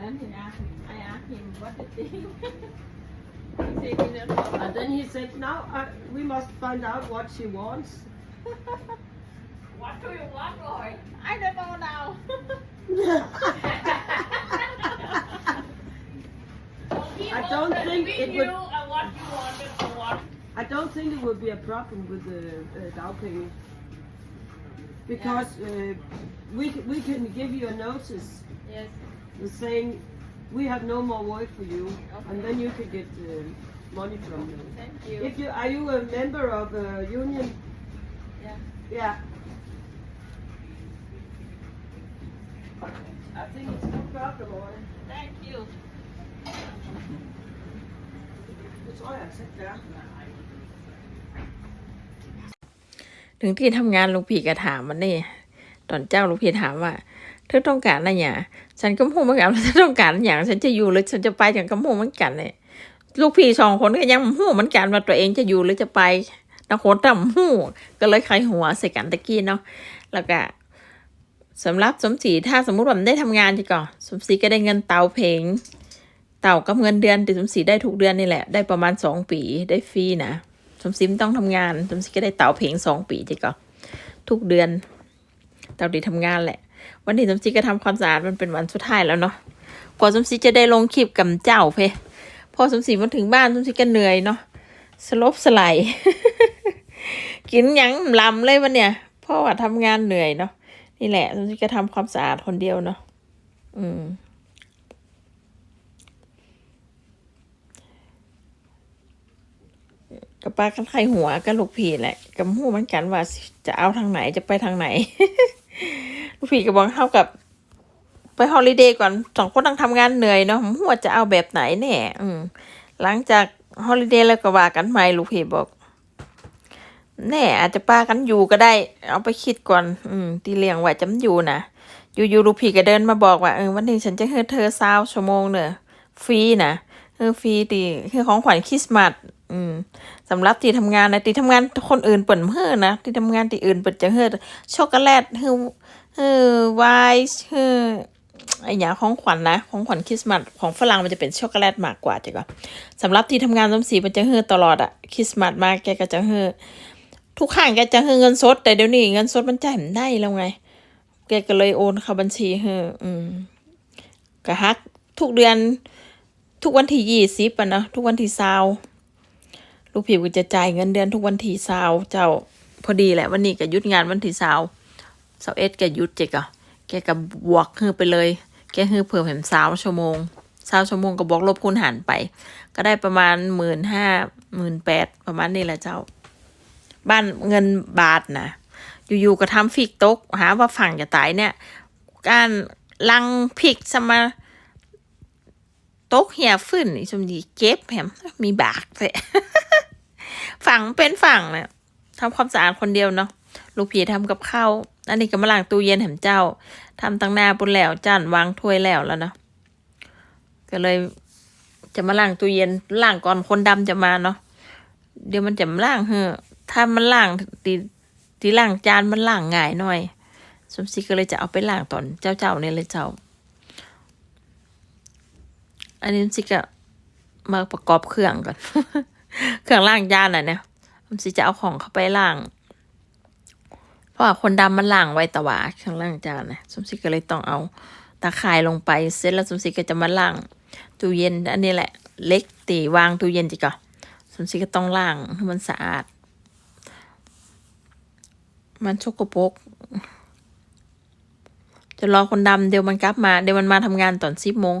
And then he asked, me, I asked him what the thing. he said he never And then he said, now uh, we must find out what she wants. What do you want, Roy? I don't know now. I don't think it would- what you wanted to what? I don't think it would be a problem with the uh, dagpenge. Because uh, we, we can give you a notice Yes. Saying we have no more work for you, and Okay. then you can get uh, money from them. Thank you. If you are you a member of a union? Yeah. Yeah. I think it's no problem, or Thank you. det tror jeg altså ikke det er. ถึงที่ทำงานลุงพี่ก็ถามมันนี่ ตอนเจ้าลุงพี่ถามว่า เธอต้องการอะไรอย่างฉันก็พูดเหมือนกันว่าเธอต้องการอะไรอย่างฉันจะอยู่หรือฉันจะไปฉันก็พูดเหมือนกันเนี่ยลูกพี่สองคนก็ยังพูดเหมือนกันว่าตัวเองจะอยู่หรือจะไปต่างคนต่างหูก็เลยใครหัวใส่กันตะกี้เนาะแล้วก็สำหรับสมศรีถ้าสมมุติว่ามันได้ทำงานจีก่อนสมศรีก็ได้เงินเตาเพลงเต่ากับเงินเดือนที่สมศรีได้ทุกเดือนนี่แหละ ได้ประมาณสองปีได้ฟรีนะสมศรีต้องทำงานสมศรีก็ได้เต่าเพลงสองปีจีก่อนทุกเดือนเต่าดีทำงานแหละ วันนี้สมศรีก็ทำความสะอาดมันเป็นวันสุดท้ายแล้วเนาะกว่าสมศรีจะได้ลงคลิปกับเจ้าเพพอสมศรีมาถึงบ้านสมศรีก็เหนื่อยเนาะสลบสไลด์กินยังลำเลยวันเนี่ยพราะว่าทำงานเหนื่อยเนาะนี่แหละสมศรีก็ทำความสะอาดคนเดียวเนาะอืมกับป้ากันไข่หัวกับลูกพีแหละกับหูมือนกันว่าจะเอาทางไหนจะไปทางไหน ลูกพีก็บอกเท่ากับไปฮอลิเดย์ก่อนสองคนต้องทำงานเหนื่อยเนาะหัวจะเอาแบบไหนแน่อืมหลังจากฮอลิเดย์แล้วก็ว่ากันใหม่ลูกพี่บอก แน่อาจจะป้ากันอยู่ก็ได้ เอาไปคิดก่อน อืมตีเลี้ยงไว้จำอยู่นะอยู่ๆลูกพี่ก็เดินมาบอกว่าเออวันนี้ฉันจะให้เธอซาวชั่วโมงเนอะฟรีนะเออฟรีตีคือของขวัญคริสต์มาสอืมสำหรับที่ทำงานนะที่ทำงานคนอื่นเปิ่นเฮ้อนะที่ทำงานที่อื่นเปิ่นจะเฮ้อช็อกโกแลตเฮ้อ เฮ้อวน์เฮ้อไออย่างของขวัญนะของขวัญคริสต์มาสของฝรั่งมันจะเป็นช็อกโกแลตมากกว่าจ้ะก็สำหรับที่ทำงานสมศรีมันจะเฮ้อตลอดอะคริสต์มาสมาแกก็จะเฮ้อทุกครั้งแกจะเฮ้อเงินสด แต่เดี๋ยวนี้เงินสดมันจ่ายไม่ได้แล้วไง แกก็เลยโอนเข้าบัญชีเฮ้ออืมก็ฮัก ทุกเดือน ทุกวันที่ยี่สิบอะนะทุกวันที่เศร้าลูกผิวก็จะจ่ายเงินเดือนทุกวันที่เสาร์เจ้าพอดีแหละวันนี้ก็หยุดงานวันที่เสาร์ เสาเอ็ดแกยุดเจ๊กะแกก็บบวกฮือไปเลย แกฮือเพิ่มเห็นสาวชั่วโมงสาวชั่วโมงก็บวกลบคูณหารไป ก็ได้ประมาณหมื่นห้าหมื่นแปดประมาณนี้แหละเจ้า บ้านเงินบาทนะอยู่ๆก็ทำฟิกตก หาว่าฝั่งจะตายเนี่ย การลังพิกสมาตกเหี่ยฟื้นนี่สมดีเก็บแหมมีบากเลยฝั่งเป็นฝั่งเนี่ยทำความสะอาดคนเดียวเนาะลูกผีทำกับข้าว อันนี้ก็มาล้างตู้เย็นแถมเจ้าทำตั้งหน้าปุ่นแล้วจานวางถ้วยแล้วแล้วเนาะก็เลยจะมาล้างตู้เย็นล้างก่อนคนดำจะมาเนาะเดี๋ยวมันจะมาล้างเฮ้อถ้ามันล้างตีตีล้างจานมันล้างง่ายหน่อยสมศรีก็เลยจะเอาไปล้างตอนเจ้าเจ้าเนี่ยเลยเจ้า อันนี้สมศรีก็มาประกอบเครื่องก่อน เครื่องล้างจานอะเนี่ยมันสิจะเอาของเข้าไปล้าง เพราะว่าคนดำมันล้างไว้แต่ว่าเครื่องล้างจานนะสมศรีก็เลยต้องเอาตาข่ายลงไปเสร็จแล้วสมศรีก็จะมาล้างตู้เย็นอันนี้แหละ เล็กตีวางตู้เย็นจีก่อนสมศรีก็ต้องล้างให้มันสะอาด มันชกปกจะรอคนดำเดี๋ยวมันกลับมาเดี๋ยวมันมาทำงานตอนสิบโมง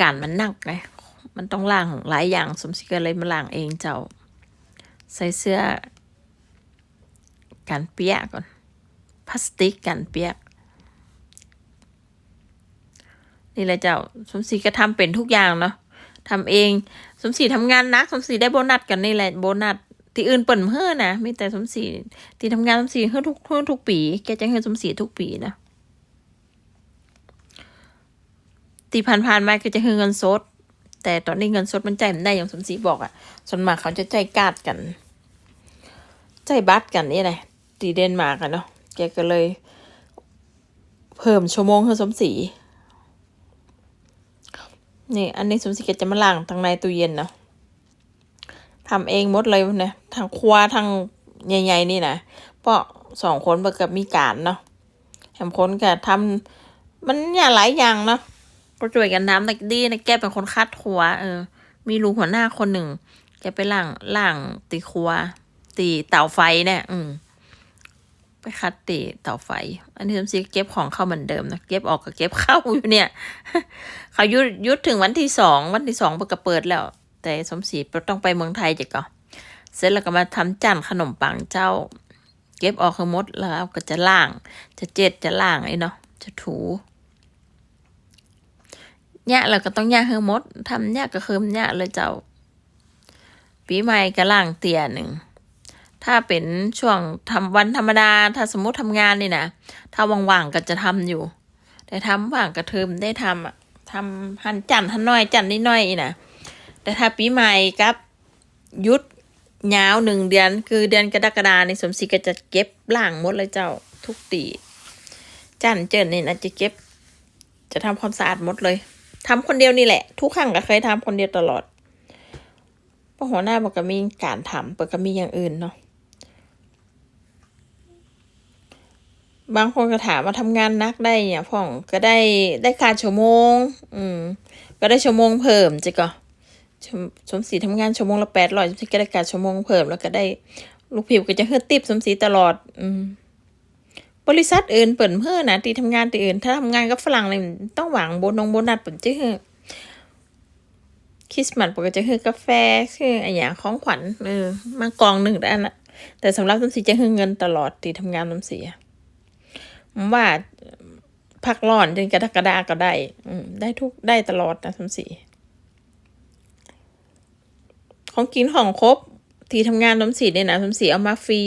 การมันหนักไงมันต้องล้างหลายอย่างสมศรีก็เลยมาล้างเองเจ้า ใส่เสื้อกันเปียกก่อน พลาสติกกันเปียก นี่แหละเจ้าสมศรีก็ทำเป็นทุกอย่างเนาะทำเอง สมศรีทำงานนักสมศรีได้โบนัสกันนี่แหละโบนัสที่อื่นเปิ่นเฮ้อนะมีแต่สมศรีที่ทำงานสมศรีเฮ้อทุกเฮ้อทุกปีแกจะเฮ้อสมศรีทุกปีนะตีผ่านๆมาก็จะคือเงินสดแต่ตอนนี้เงินสดมันจ่ายไม่ได้อย่างสมศรีบอกอะ่ะส่วนมากเขาจะจ่ายกาดกันจ่ายบัตรกันนี่แหละตีเดนมาร์กอะเนาะ แกก็เลย เพิ่มชั่วโมงให้สมศรีนี่ อันนี้สมศรีแกจะมาล้างทางในตู้เย็นเนาะทำเองหมดเลยนะทางครัวทางใหญ่ๆนี่นะเพราะสองคนเบิกกับมีการเนาะแถมคนก็ทำมันเนี่ยหลายอย่างเนาะก็ช่วยกันทำแต่ดีนะแกเป็นคนคัดครัวเออ มีลุงหัวหน้าคนหนึ่งแกไปล่างล่างตีครัวตีเตาไฟเนี่ย อืม คัดตีเตาไฟ อันนี้สมศรีเก็บของเข้าเหมือนเดิมนะ เก็บออกกับเก็บเข้าอยู่เนี่ย เขายุดยุดถึงวันที่สองวันที่สองเปิดก็เปิดแล้ว แต่สมศรีต้องไปเมืองไทยจะก็เสร็จแล้วก็มาทำจันขนมปังเจ้า เก็บออกให้หมดแล้วก็จะล่าง จะเจ็ดจะล่างไอ้เนาะจะถูเนี่ยเราก็ต้องย่างให้หมดทำเนี่ยก็คือเนี่ยเลยเจ้า ปีใหม่ก็ล่างเตียหนึ่ง ถ้าเป็นช่วงทำวันธรรมดา ถ้าสมมติทำงานนี่นะถ้าว่างๆก็จะทำอยู่ แต่ทำว่างกระเทิมได้ทำอะทำหันจันหันน้อยจันนิดน้อยอีนะแต่ถ้าปีใหม่กับหยุดยาวหนึ่งเดือน คือเดือนกรกฎาในสมศรีก็จะเก็บล่างมดเลยเจ้าทุกตีจันเจินนี่นะจะเก็บ จะทำความสะอาดหมดเลยทำคนเดียวนี่แหละ ทุกครั้งก็เคยทำคนเดียวตลอดเพราะหัวหน้าบอกก็มีการทำเปิดก็มีอย่างอื่นเนาะ บางคนก็ถามว่าทำงานนักได้เนี่ยพ่องก็ได้ได้ค่าชั่วโมง อืม ก็ได้ชั่วโมงเพิ่มจิก็ชมสมศรีทำงานชั่วโมงละแปดร้อยก็ได้ค่าชั่วโมงเพิ่มแล้วก็ได้ลูกผิวก็จะเฮือติบสมศรีตลอด อืม บริษัทอื่นเปิดเพื่อนะตีทำงานตีอื่น ถ้าทำงานกับฝรั่งเลยต้องหวังโบนงโบนัสเปิดจะเฮือคริสต์มาสปกติจะเฮือกาแฟคืออะไรอย่างของขวัญเออมากองหนึ่งได้นะแต่สำหรับสมศรีจะเฮือเงินตลอดตีทำงานสมศรีอะ ว่าพักร้อนจนกระดกระดาก็ได้อืได้ทุกได้ตลอดนะสมศรีของกินของครบ ที่ทำงานสมศรีเนี่ยนะสมศรีเอามาฟรี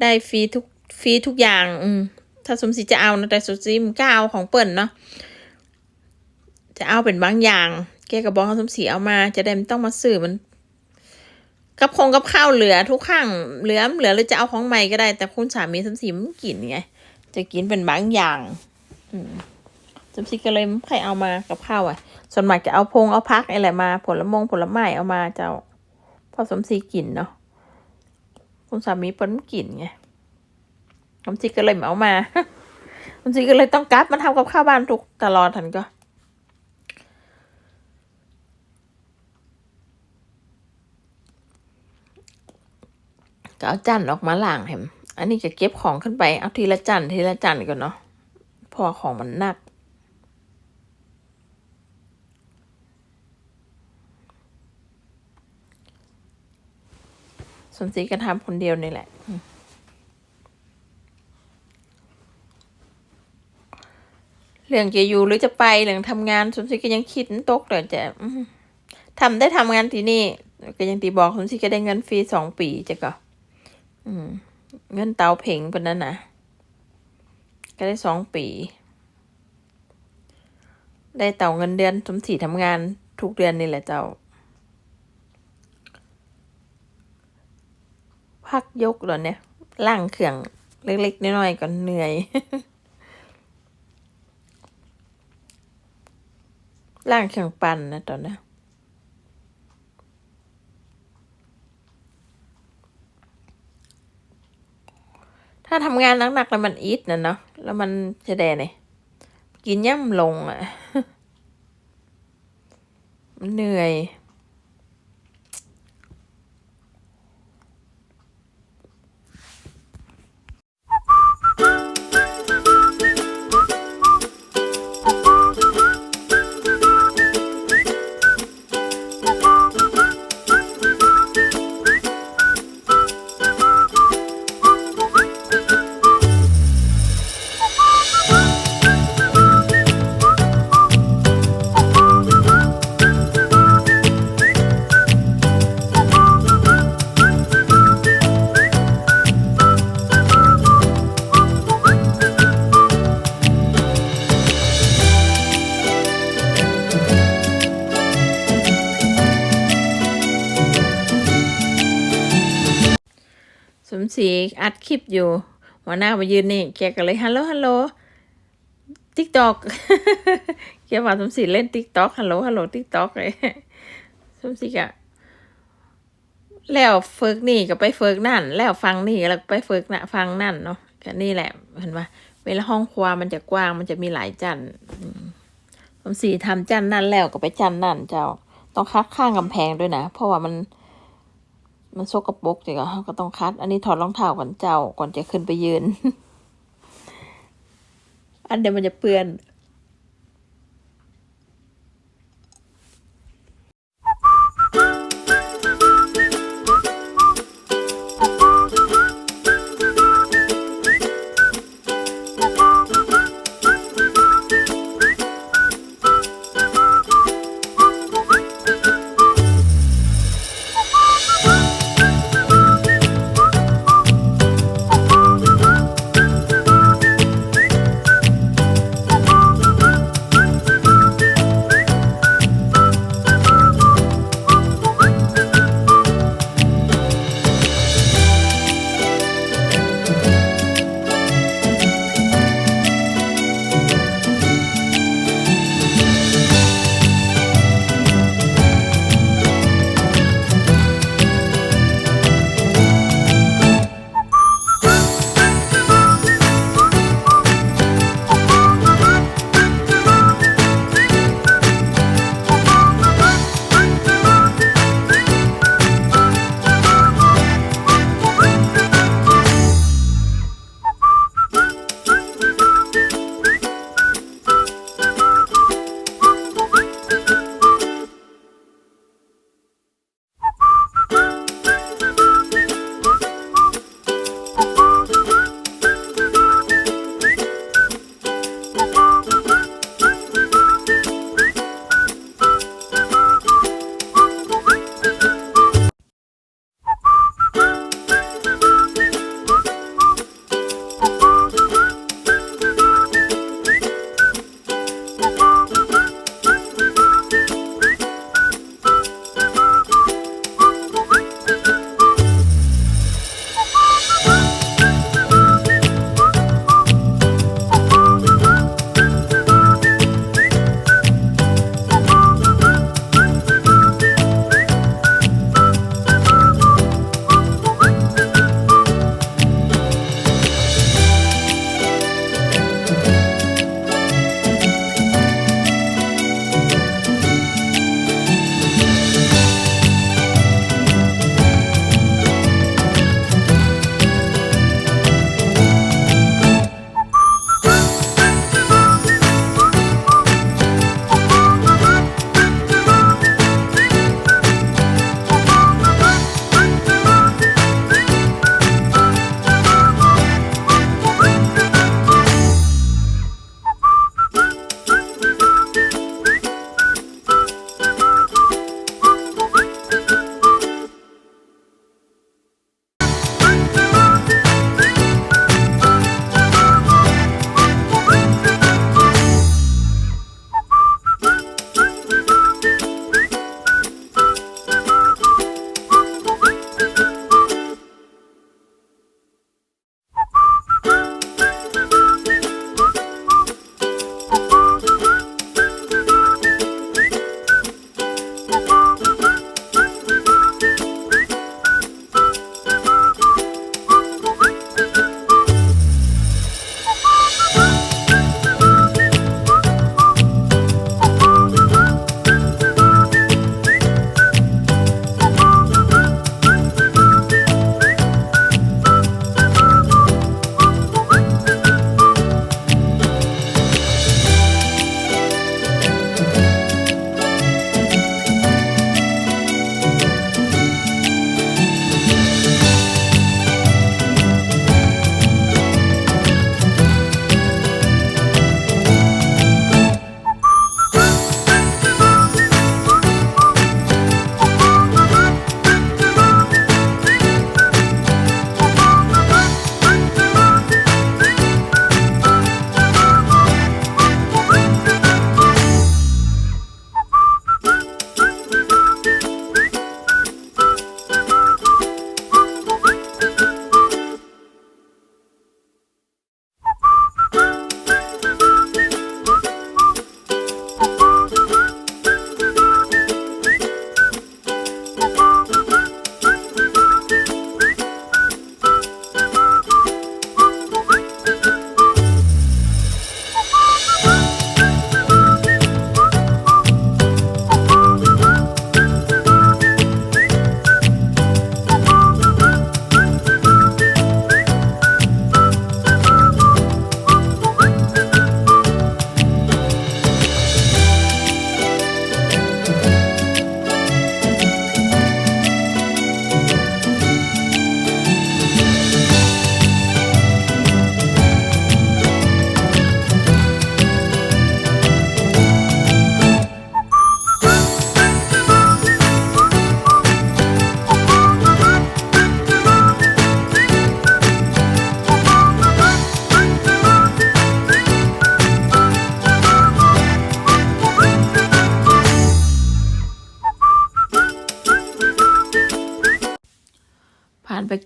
ได้ฟรีทุกฟรีทุกอย่าง อืมถ้าสมศรีจะเอานะแต่สมศรีมันก็เอาของเปิ่นเนาะจะเอาเป็นบางอย่าง แกก็บอกสมศรีเอามา จะได้ไม่ต้องมาซื้อมัน กับคงกับข้าวเหลือทุกครั้งเหลือเหลือหรือจะเอาของใหม่ก็ได้ แต่คุณสามีสมศรีมันกินไง จะกินเป็นบางอย่างอืมจำซิก็เลยใครเอามากับข้าวอะ ส่วนมากจะเอาพงเอาพักอะไรมา ผลมงผลไม้เอามาเจ้าพอสมศรีกินเนาะคุณสามีเปิ้นกินไงสมศรีก็เลยม่เอามาสมศรีก็เลยต้องกลับมาทำกับข้าวบ้านทุกตลอดทันก็ก็เอาจันออกมาล้างแหม อันนี้จะเก็บของขึ้นไป เอาทีละจันทีละจันก่อนเนาะ พอของมันหนัก สนศรีก็ทำคนเดียวนี่แหละเรื่องจะอยู่หรือจะไปเรื่องทำงานสมศรีก็ยังคิดตกแต่จะอืมทำได้ทำงานที่นี่ ก็ยังตีบอกสมศรีก็ได้เงินฟรีสองปีจะก็อืม เงินเตาเพ่งปนนั้นนะก็ได้สองปี ได้เต่าเงินเดือนสมศรีทำงานทุกเดือนนี่แหละเจ้า พักยกเหรอเนี่ยล่างเครื่องเล็กๆน้อยๆก่อนเหนื่อย ล่างเครื่องปั่นนะตอนนี้ ทำงานหนักๆแล้วมันอิดนะเนาะแล้วมันจะแดเนี่ยกินย่ำลงอะ เหนื่อย อัดคลิปอยู่ หัวหน้ามายืนนี่แกก็เลยฮัลโหลฮัลโหลทิกตอกเกี่ยวว่าสมศรีเล่นติ๊กต็อกฮัลโหลฮัลโหลติ๊กต็อกเลยสมศรีกะแล้วเฟิกนี่ก็ไปเฟิกนั่น แล้วฟังนี่แล้วไปเฟิกนะฟังนั่นเนาะก็นี่แหละเห็นปะเวลาห้องครัวมันจะกว้างมันจะมีหลายจันสมศรีทำจันนั่นแล้วก็ไปจันนั่นเจ้า ต้องคัดข้างกำแพงด้วยนะ เพราะว่ามัน มันโซกปรกจริงเหรอก็ต้องคัด อันนี้ถอดรองเท้าก่อนเจ้าก่อนจะขึ้นไปยืน อันเดี๋ยวมันจะเปื้อน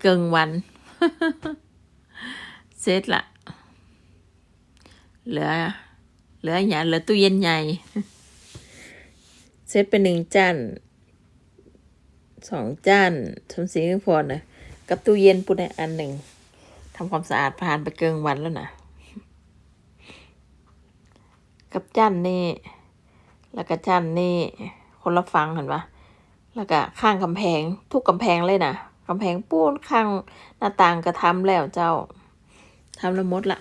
เกิงวัน เสร็จละ เหลือ เหลืออย่างเหลือตู้เย็นใหญ่เซตเป็นหนึ่งจานสองจานสมศรีพรนะกับตู้เย็นปุ่นอันหนึ่งทำความสะอาดผ่านไปเกิงวันแล้วนะกับจานนี่ แล้วก็จานนี่ คนละฟังเห็นปะแล้วก็ข้างกำแพง ทุกกำแพงเลยนะ กำแพงปูนข้างหน้าต่างก็ทำแล้วเจ้าทำล้วหมดละ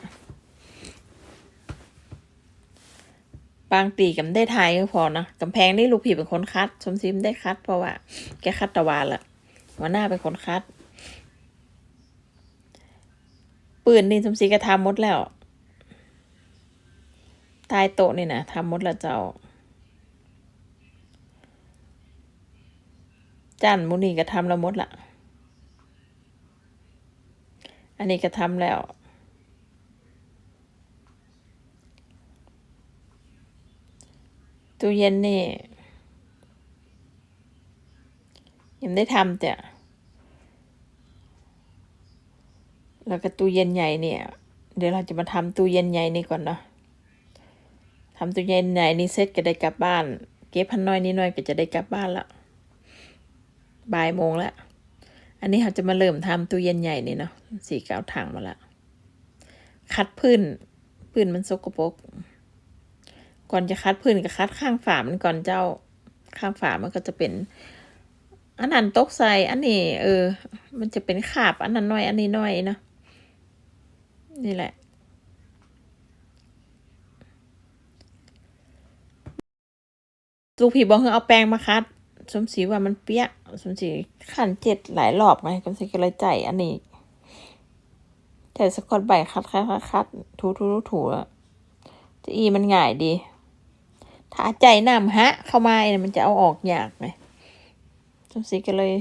บางตีกันได้ไทยก็พอนะกำแพงนี่ลูกผีเป็นคนคัดสมซิมได้คัด เพราะว่า แกคัดตะวันละหัวหน้าเป็นคนคัด ปืนนี่สมศรีก็ทำมดแล้วตายโต๊ะนี่นะทำมดล้วเจ้าจันมุนีก็ทำล้วหมดละ อันนี้ก็ทำแล้ว ตู้เย็นนี่ยังได้ทำแต่แล้วก็ตู้เย็นใหญ่เนี่ย เดี๋ยวเราจะมาทำตู้เย็นใหญ่นี่ก่อนเนาะทำตู้เย็นใหญ่นี่เสร็จก็ได้กลับบ้าน เก็บพันน้อยนิดหน่อยก็จะได้กลับบ้านละบ่ายโมงแล้ว อันนี้เราจะมาเริ่มทำตู้เย็นใหญ่นี่เนาะสี่เก้าถังมาละ คัดพื้น พื้นมันสกปรก ก่อนจะคัดพื้นก็คัดข้างฝามันก่อนเจ้า ข้างฝามันก็จะเป็น อันนั้นตกใส่อันนี้ เออ มันจะเป็นขาบ อันนั้นน้อย อันนี้น้อยเนาะ นี่แหละลูกผีบอกให้เอาแปรงมาคัด สมศรีว่ามันเปี้ยสมศรีขันเจ็ดหลายรอบไงสมศรีก็เลยใจอันนี้แต่สะกดใบคัดคัดคัดคัดถูถูถูถูอะจะอีมันง่ายดี ถ้าใจน้ำฮะ เข้ามาเนี่ยมันจะเอาออกยากไงสมศรีก็เลย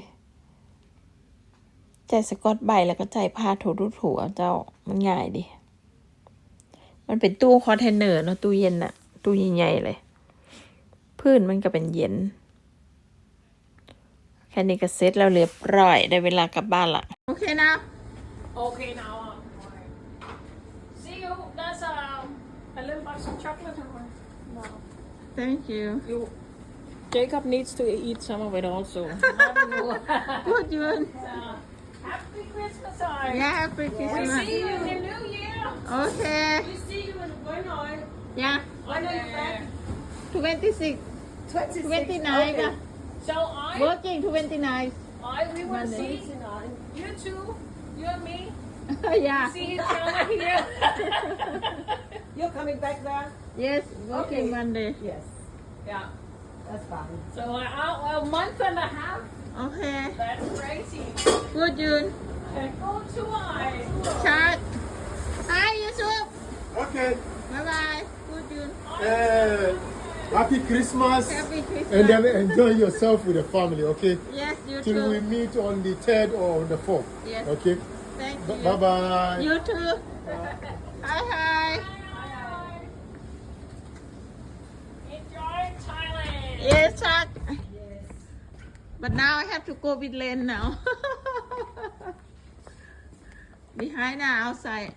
ใจสกอตใบแล้วก็ใจผ้าถูถูถูเจ้ามันง่ายดี มันเป็นตู้คอนเทนเนอร์เนาะตู้เย็นอะตู้ใหญ่ๆเลย พื้นมันก็เป็นเย็น แค่นี้ก็เสร็จแล้วเรียบร้อย ได้เวลากลับบ้านละ โอเคนะ Okay, now. Uh, see you. That's um, a little box of chocolate. No. thank you You. Jacob needs to eat some of it also. good Jun Uh, happy Christmas time. yeah happy We Christmas see you in the new year. okay We see you in Hanoi. yeah When are you back? 26 26. 29 Okay. Yeah. So I, working 29 I, we will Monday. see you two, you and me. yeah See each other here. You're coming back there? yes working Okay. Monday Yes, yeah. that's fine. So uh, uh, a month and a half. okay That's crazy. good Jun And go to I. chat hi Yusuf Okay. bye bye good Jun Uh, happy Christmas. happy Christmas And then enjoy yourself with the family, okay? yes you too. Till we meet on the 3rd or on the 4th. Yes. Okay? thank B- you bye bye. you too hi hi Enjoy Thailand. Yes, Chuck. Yes. But now I have to go with Len now. Behind now, outside.